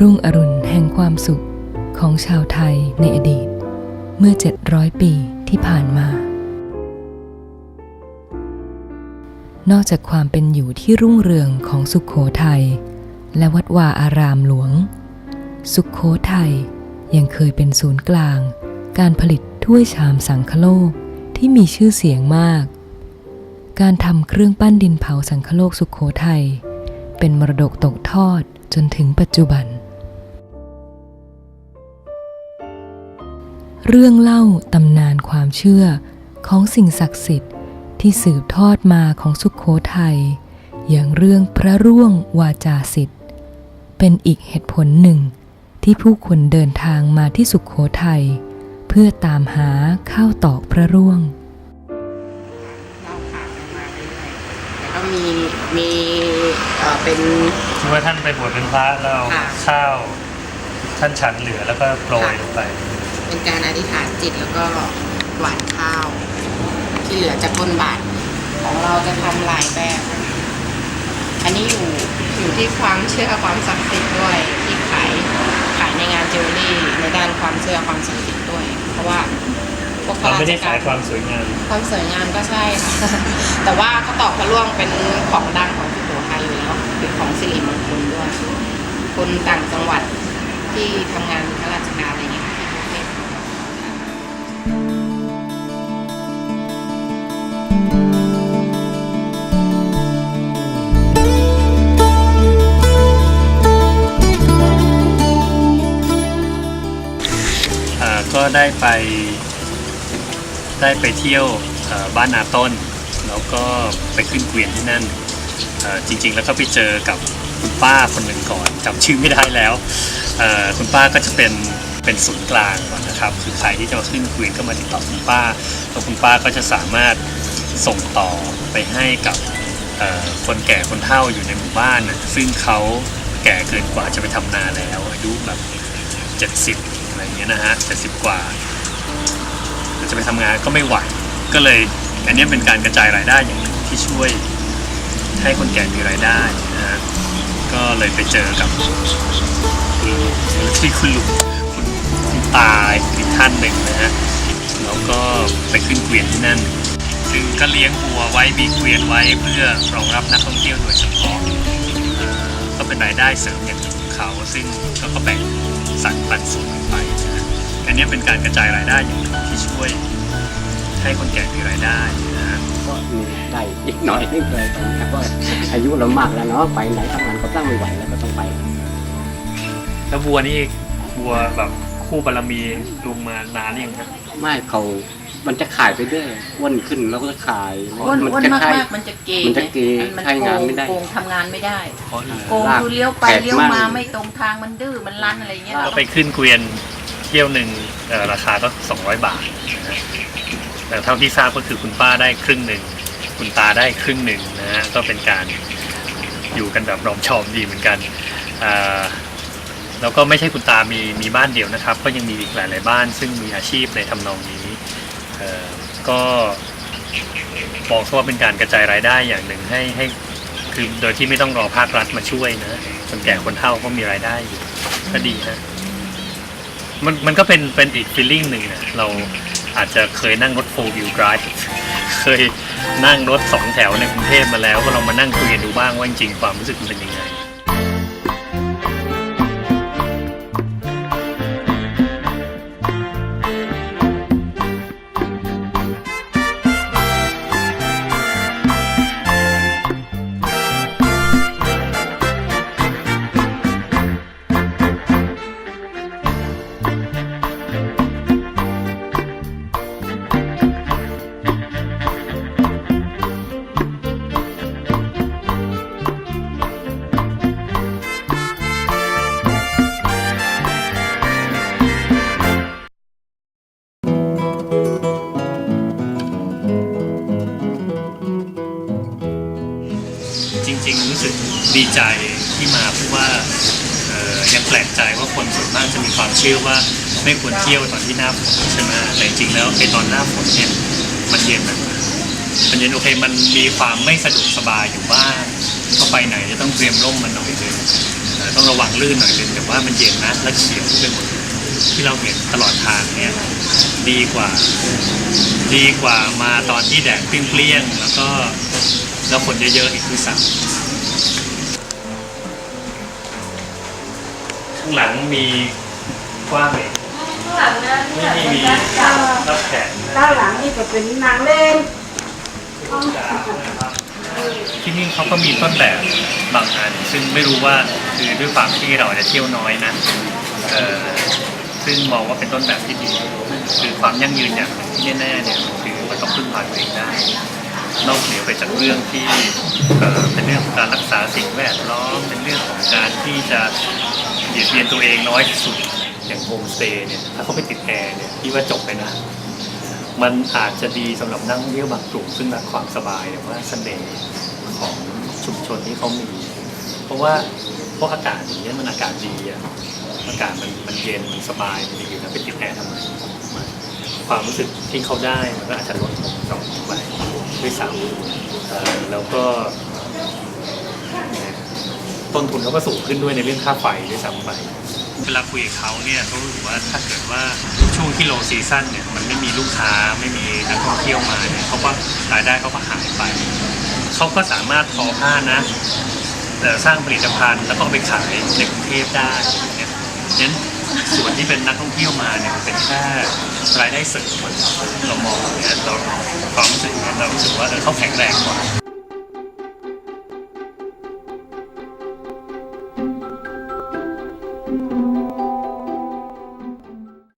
รุ่งอรุณแห่งความสุขของชาวไทยในอดีต เมื่อ 700 ปีที่ผ่านมา นอกจากความเป็นอยู่ที่รุ่งเรืองของสุขโขทัยและวัดวาอารามหลวง สุขโขทัยยังเคยเป็นศูนย์กลาง การผลิตถ้วยชามสังคโลกที่มีชื่อเสียงมาก การทำเครื่องปั้นดินเผาสังคโลกสุขโขทัยเป็นมรดกตกทอดจนถึงปัจจุบัน เรื่องเล่าตำนานความเชื่อของสิ่งศักดิ์สิทธิ์ที่สืบทอดมาของสุขโขทัยอย่างเรื่องพระร่วงวาจาสิทธิ์ เป็นอีกเหตุผลหนึ่ง ที่ผู้คนเดินทางมาที่สุขโขทัยเพื่อตามหาข้าวตอกพระร่วงเราผ่านกันมาเรื่อยๆแล้วก็มีมีเอ่อเป็นคือว่าท่านไปบวชเป็นพระแล้วเอาค่ะข้าวท่านฉันเหลือแล้วก็โปรยลงไป เป็นการอธิษฐานจิตแล้วก็หวานข้าว ที่เหลือจากบนบาทของเราจะทำหลายแบบ อันนี้อยู่อยู่ที่ความเชื่อความศักดิ์สิทธิ์ด้วยที่ขายขายในงานจิวเวลรี่ในด้านความเชื่อความศักดิ์สิทธิ์ด้วย เพราะว่าพวกข้เราราไม่ชได้กาขายรความสวยงามความสวยงามก็ใช่ค่ะ แต่ว่าข้าวตอกพระร่วงเป็นของดังของสุโขทัยอยู่แล้วเป็นของสิริมงคลด้วยคนต่างจังหวัดที่ทำงานข้าราชการอะไรเงี้ย ได้ไปได้ไปเที่ยวบ้านนาต้น แล้วก็ไปขึ้นเกวียนที่นั่นจริง ๆ แล้วก็ไปเจอกับคุณป้าคนหนึ่งก่อนจำชื่อไม่ได้แล้วคุณป้าก็จะเป็นเป็นศูนย์กลางก่อนนะครับคือใครที่จะมาขึ้นเกวียนก็มาติดต่อคุณป้าแล้วคุณป้าก็จะสามารถส่งต่อไปให้กับคนแก่คนเฒ่าอยู่ในหมู่บ้านนะซึ่งเขาแก่เกินกว่าจะไปทำนาแล้วอายุแบบ70 อะไรอย่างเงี้ยนะฮะ70กว่าจะไปทำงานก็ไม่ไหว ก็เลยอันนี้เป็นการกระจายรายได้อย่างหนึ่งที่ช่วยให้คนแก่มีรายได้นะฮะก็เลยไปเจอกับคุณที่คุณลุงคุณคุณตาอีกท่านหนึ่งนะฮะแล้วก็ไปขึ้นเกวียนที่นั่น ซึ่งก็เลี้ยงวัวไว้มีเกวียนไว้เพื่อรองรับนักท่องเที่ยวโดยเฉพาะก็เป็นรายได้เสริมอย่างหนึ่งของเขา ซึ่งเขาก็แบ่งสรรปันส่วนไป อันเนี้ยเป็นการกระจายรายได้อย่างหนึ่งที่ช่วยให้คนแก่มีรายได้นะฮะก็มีได้อีกหน่อยนึงเลยตอนนี้ก็อายุเรามากแล้วเนาะไปไหนทำงานก็ตั้งไม่ไหวแล้วก็ต้องไปแล้ววัวนี่วัวแบบคู่บารมีลุงมานานยังครับไม่เขามันจะขายไปเรื่อยอ้วนขึ้นแล้วก็จะขายอ้วนอ้วนจะมากขายมากๆมันจะเกยมันจะเกยมันใช้งานไม่ได้ โกงทำงานไม่ได้ เพราะโกงลากคือเลี้ยวไปแขกเลี้ยวมามั่งไม่ตรงทางมันดื้อมันรั้นอะไรเงี้ยก็ไปขึ้นเกวียน เที่ยวหนึ่งราคาก็ 200 บาทนะฮะแต่เท่าที่ทราบก็คือคุณป้าได้ครึ่งหนึ่งคุณตาได้ครึ่งหนึ่งนะฮะก็เป็นการอยู่กันแบบรอมชอมดีเหมือนกันแล้วก็ไม่ใช่คุณตามีมีบ้านเดียวนะครับ ก็ยังมีอีกหลาย ๆ บ้าน ซึ่งมีอาชีพในทำนองนี้เอ่อก็บอกว่าเป็นการกระจายรายได้อย่างหนึ่งให้ให้คือโดยที่ไม่ต้องรอภาครัฐมาช่วยนะคนแก่คนเฒ่าก็มีรายได้อยู่ก็ดีนะ มันมันก็เป็นเป็นอีกฟีลลิ่งหนึ่งนะเราอาจจะเคยนั่งรถ four wheel drive เคยนั่งรถสองแถวในกรุงเทพมาแล้ว ก็ลองมานั่งคุยกันดูบ้างว่าจริงๆความรู้สึกมันเป็นยังไง ใจที่มาเพราะว่ายังแปลกใจว่าคนส่วนมากจะมีความเชื่อว่าไม่ควรเที่ยวตอนที่หน้าฝนใช่ไหมแต่จริงแล้วไอ้ตอนหน้าฝนเนี่ยมันเย็นนะมันเย็นโอเคมันมีความไม่สะดวกสบายอยู่บ้างก็ไปไหนจะต้องเตรียมร่มมันหน่อยนึงเอ่ต้องระวังลื่นหน่อยนึงแต่ว่ามันเย็นนะและเขียวไปหมดที่เราเห็นตลอดทางเนี่ยดีกว่า ดีกว่ามาตอนที่แดดเปรี้ยงๆแล้วก็แล้วฝนเยอะๆอีกคือสั ข้างหลังมีกว้างเลยข้างหลังนั้นไม่เนี่ยมีเป็นมีด้านเก่ารับแขกด้านหลังนี่ก็เป็นนางเล่นที่นี่เขาก็มีต้นแบบบางอันซึ่งไม่รู้ว่าคือด้วยความที่เราจะเที่ยวน้อยนะเอ่อซึ่งมองว่าเป็นต้นแบบที่ดีคือความยั่งยืนอย่างหนึ่งที่แน่ๆเนี่ยคือมันต้องพึ่งพาตัวเองได้ นอกเหนือไปจากเรื่องที่เอ่อเป็นเรื่องของการรักษาสิ่งแวดล้อมเป็นเรื่องของการที่จะ เบียดเบียนตัวเองน้อยที่สุดอย่างโฮมสเตย์เนี่ยถ้าเขาไปติดแอร์เนี่ยพี่ว่าจบไปนะมันอาจจะดีสำหรับนักท่องเที่ยวบางกลุ่มซึ่งรักความสบายแต่ว่าเสน่ห์ของชุมชนที่เขามี เพราะว่าเพราะอากาศอย่างเงี้มันอากาศดีอะอากาศมันมันเย็นมันสบายมันดีอยู่แล้วไปติดแอร์ทำไมความรู้สึกที่เขาได้มันก็อาจจะลดลงต่อไปด้วยซ้ำแล้วก็ ต้นทุนเขาก็สูงขึ้นด้วยในเรื่องค่าไฟด้วยซ้ำไปเวลาคุยกับเขาเนี่ยเขารู้สึกว่าถ้าเกิดว่าช่วงที่โลซีซั่นเนี่ยมันไม่มีลูกค้าไม่มีนักท่องเที่ยวมาเนี่ยเขาก็รายได้เขาก็หายไป เขาก็สามารถทอผ้านะเอ่สร้างผลิตภัณฑ์แล้วก็เอาไปขายในกรุงเทพได้เนี่ยนั้นส่วนที่เป็นนักท่องเที่ยวมาเนี่ยเป็นแค่รายได้เสริมเรามองอย่างเงี้ยเราความรู้สึกเนี่ยเรารู้สึกว่าเขาแข็งแรงกว่า